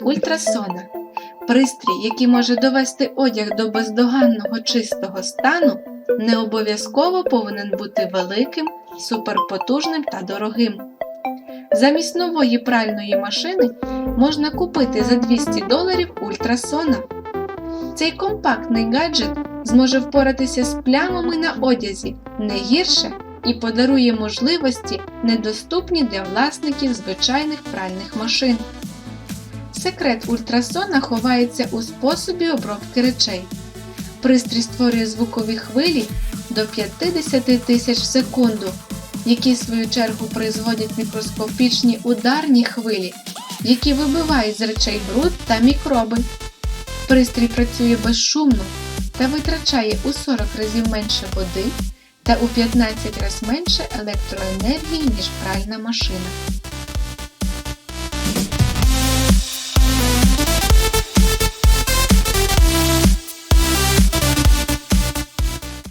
Ультрасона пристрій, який може довести одяг до бездоганного чистого стану, не обов'язково повинен бути великим, суперпотужним та дорогим. Замість нової пральної машини можна купити за 200 доларів ультрасона. Цей компактний гаджет зможе впоратися з плямами на одязі не гірше і подарує можливості, недоступні для власників звичайних пральних машин. Секрет ультрасона ховається у способі обробки речей. Пристрій створює звукові хвилі до 50 тисяч в секунду, які в свою чергу призводять мікроскопічні ударні хвилі, які вибивають з речей бруд та мікроби. Пристрій працює безшумно та витрачає у 40 разів менше води та у 15 разів менше електроенергії, ніж пральна машина.